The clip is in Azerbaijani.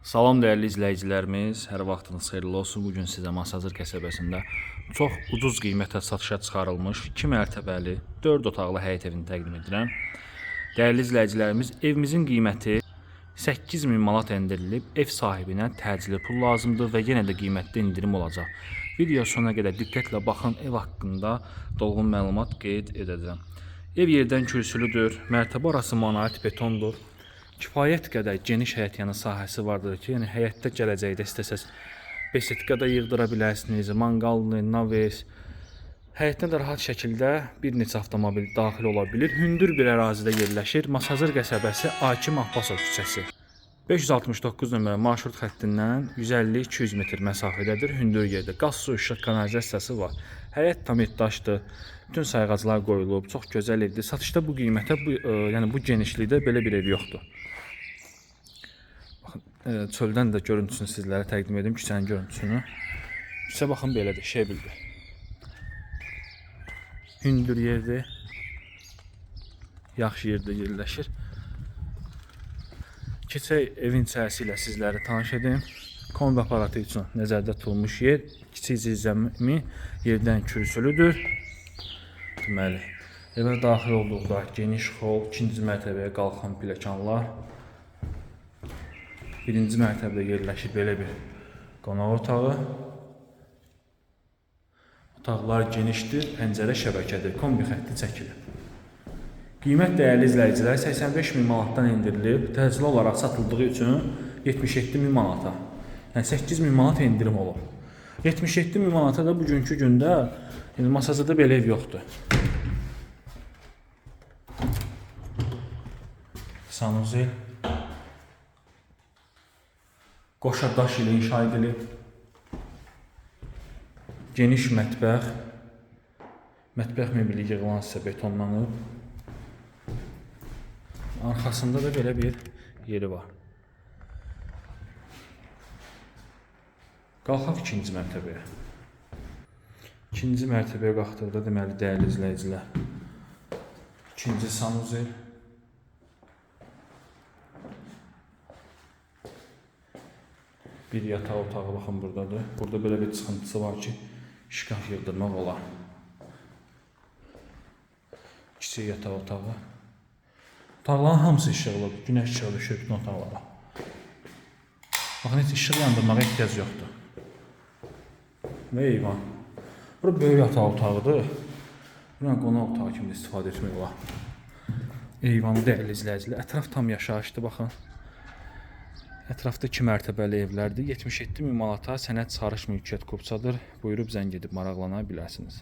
Salam dəyərli izləyicilərimiz, hər vaxtınız xeyirli olsun. Bu gün sizə Masazır qəsəbəsində çox ucuz qiymətə satışa çıxarılmış 2 mərtəbəli 4 otaqlı həyət evini təqdim edirəm. Dəyərli izləyicilərimiz, evimizin qiyməti 8000 manat endirilib, ev sahibinə təcili pul lazımdır və yenə də qiymətdə endirim olacaq. Video sonuna qədər diqqətlə baxın, ev haqqında dolğun məlumat qeyd edəcəm. Ev yerdən kürsülüdür, mərtəbə arası monolit betondur. Kifayət qədər geniş həyət yanı sahəsi vardır ki, yəni həyətdə gələcəkdə istəsəz besetka da yığdıra bilərsiniz, manqalını, naves. Həyətdə də rahat şəkildə bir neçə avtomobil daxil ola bilir. Hündür bir ərazidə yerləşir. Masazır qəsəbəsi Akim Abbasov küçəsi. 569 nömrə marşrut xəttindən 150-200 metr məsafədədir. Hündür yerdə qaz, su, işıq, kanalizasiyası var. Həyət tam daşdır. Bütün sayğaclar qoyulub. Çox gözəl evdir. Satışda bu qiymətə, bu ə, yəni bu genişlikdə belə bir ev yoxdur. Baxın, ə, çöldən də görüntüsünü sizlərə təqdim edim, küçənin görüntüsünü. Küçə baxın belədir, şebildir. Hündür yerdir. Yaxşı yerdə yerləşir. Keçək evin içərisi ilə sizləri tanış edim. Kombi aparatı üçün nəzərdə tutulmuş yer kiçik zirzəmi yerdən kürsülüdür. Deməli, evə daxil olduqda geniş hol, ikinci mərtəbəyə qalxan pilləkənlər, birinci mərtəbədə yerləşir belə bir qonaq otağı. Otaqlar genişdir, pəncərə şəbəkədir, kombi xətti çəkilib. Qiymət dəyərli izləyicilər 85 min manatdan endirilib, təcili olaraq satıldığı üçün 77 min manata. Yəni 8 min manat endirim olub. 77 min manata da bugünkü gündə yəni masasında belə ev yoxdur. Sanuzel qoşa daş ilə inşa edilib. Geniş mətbəx. Mətbəx mebeli yığılan hissə betonlanıb. Arxasında da belə bir yeri var. Qalxaq ikinci mərtəbəyə. İkinci mərtəbəyə qalxdıqda deməli dəyərli izləyicilər. İkinci sanuzel. Bir yataq otağı baxın burdadır. Burada belə bir çıxıntısı var ki, şkaf yığdırmaq olar. Kiçik yataq otağı. Otaqların hamısı işıqlıdır. Günəş işığı düşür bütün otaqlara. Baxın, heç işıq yandırmağa ehtiyac yoxdur. Və eyvan. Bura böyük yataq otağıdır. Bura qonaq otağı kimi də istifadə etmək olar. Eyvanı dəyərli izləyicilər. Ətraf tam yaşayışdır, baxın. Ətrafda 2 mərtəbəli evlərdir. 77 min manata sənəd çıxarış mülkiyyət kupçadır. Buyurub zəng edib maraqlana bilərsiniz.